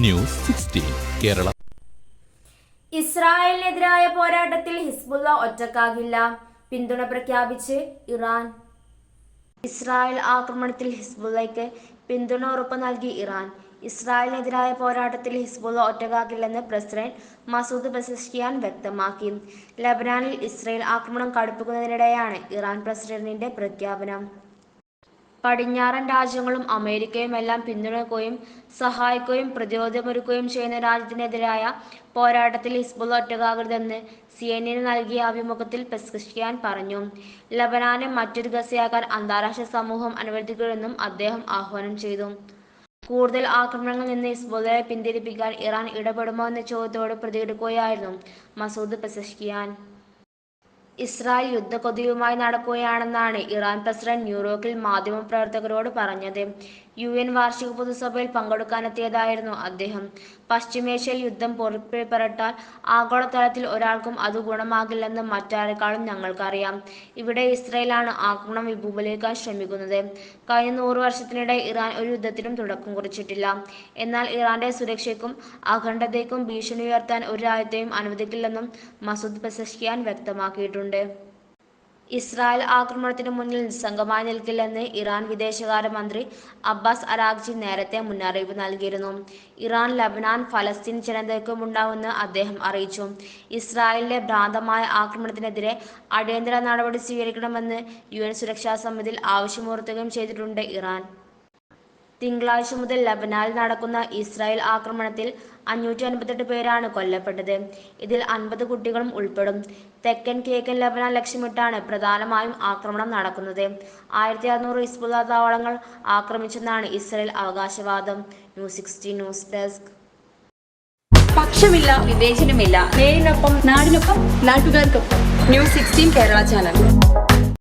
News sixteen Kerala. ഇസ്രായേലിനെതിരായ പോരാട്ടത്തിൽ Hezbollah ഒറ്റക്കാകില്ല. പിന്തുണ പ്രഖ്യാപിച്ച് ഇറാൻ. ഇസ്രായേൽ ആക്രമണത്തിൽ ഹിസ്ബുള്ളയ്ക്ക് പിന്തുണ ഉറപ്പ് നൽകി ഇറാൻ. ഇസ്രായേലിനെതിരായ പോരാട്ടത്തിൽ ഹിസ്ബുള്ള ഒറ്റക്കാകില്ലെന്ന് പ്രസിഡന്റ് മസൂദ് ബസിഷ്കിയാൻ വ്യക്തമാക്കി. ലബനാനിൽ ഇസ്രായേൽ ആക്രമണം കടുപ്പിക്കുന്നതിനിടെയാണ് ഇറാൻ പ്രസിഡന്റിന്റെ പ്രഖ്യാപനം. പടിഞ്ഞാറൻ രാജ്യങ്ങളും അമേരിക്കയും എല്ലാം പിന്തുണയ്ക്കുകയും സഹായിക്കുകയും പ്രതിരോധമൊരുക്കുകയും ചെയ്യുന്ന രാജ്യത്തിനെതിരായ പോരാട്ടത്തിൽ ഹിസ്ബുൾ ഒറ്റകാകരുതെന്ന് സി എൻ നൽകിയ അഭിമുഖത്തിൽ പെസ്കിഷ്കിയാൻ പറഞ്ഞു. ലബനാനെ മറ്റൊരു ഗസയാക്കാൻ അന്താരാഷ്ട്ര സമൂഹം അനുവദിക്കുമെന്നും അദ്ദേഹം ആഹ്വാനം ചെയ്തു. കൂടുതൽ ആക്രമണങ്ങളിൽ നിന്ന് ഹിസ്ബുള്ളയെ പിന്തിരിപ്പിക്കാൻ ഇറാൻ ഇടപെടുമോ എന്ന ചോദ്യത്തോട് പ്രതികരിക്കുകയായിരുന്നു മസൂദ് പെസഷ്കിയാൻ ഇസ്രായേൽ യുദ്ധക്കൊതിയുമായി നടക്കുകയാണെന്നാണ് ഇറാൻ പ്രസിഡന്റ് ന്യൂയോർക്കിൽ മാധ്യമപ്രവർത്തകരോട് പറഞ്ഞത്. യു എൻ വാർഷിക പൊതുസഭയിൽ പങ്കെടുക്കാനെത്തിയതായിരുന്നു അദ്ദേഹം. പശ്ചിമേഷ്യയിൽ യുദ്ധം പൊറിപ്പിപ്പെട്ടാൽ ആഗോളതലത്തിൽ ഒരാൾക്കും അത് ഗുണമാകില്ലെന്ന് മറ്റാരെക്കാളും ഞങ്ങൾക്കറിയാം. ഇവിടെ ഇസ്രായേലാണ് ആക്രമണം വിപുലീകരിക്കാൻ ശ്രമിക്കുന്നത്. കഴിഞ്ഞ നൂറ് വർഷത്തിനിടെ ഇറാൻ ഒരു യുദ്ധത്തിനും തുടക്കം കുറിച്ചിട്ടില്ല. എന്നാൽ ഇറാന്റെ സുരക്ഷയ്ക്കും അഖണ്ഡതയ്ക്കും ഭീഷണി ഉയർത്താൻ ഒരു രാജ്യത്തെയും അനുവദിക്കില്ലെന്നും മസൂദ് പെസഷ്കിയാൻ വ്യക്തമാക്കിയിട്ടുണ്ട്. ഇസ്രായേൽ ആക്രമണത്തിന് മുന്നിൽ നിസ്സംഗമായി നിൽക്കില്ലെന്ന് ഇറാൻ വിദേശകാര്യമന്ത്രി അബ്ബാസ് അരാഗ്ചി നേരത്തെ മുന്നറിയിപ്പ് നൽകിയിരുന്നു. ഇറാൻ ലബനാൻ ഫലസ്തീൻ ജനതയ്ക്കുമുണ്ടാവുമെന്ന് അദ്ദേഹം അറിയിച്ചു. ഇസ്രായേലിലെ ഭ്രാന്തമായ ആക്രമണത്തിനെതിരെ അടിയന്തര നടപടി സ്വീകരിക്കണമെന്ന് യു സുരക്ഷാ സമിതിയിൽ ആവശ്യമുയർത്തുകയും ചെയ്തിട്ടുണ്ട് ഇറാൻ. തിങ്കളാഴ്ച മുതൽ ലബനാനിൽ നടക്കുന്ന ഇസ്രായേൽ ആക്രമണത്തിൽ അഞ്ഞൂറ്റി അൻപത്തെട്ട് പേരാണ് കൊല്ലപ്പെട്ടത്. ഇതിൽ അൻപത് കുട്ടികളും ഉൾപ്പെടും. തെക്കൻ കിഴക്കൻ ലബനാൻ ലക്ഷ്യമിട്ടാണ് പ്രധാനമായും ആക്രമണം നടക്കുന്നത്. ആയിരത്തി അറുന്നൂറ് ഹിസ്ബുള്ള താവളങ്ങൾ ആക്രമിച്ചെന്നാണ് ഇസ്രായേൽ അവകാശവാദം. News sixty news desk. പക്ഷമില്ല വിവേചനമില്ല. നേരിനൊപ്പം നാടിനൊപ്പം നാട്ടുകാർക്കൊപ്പം. News sixteen Kerala channel.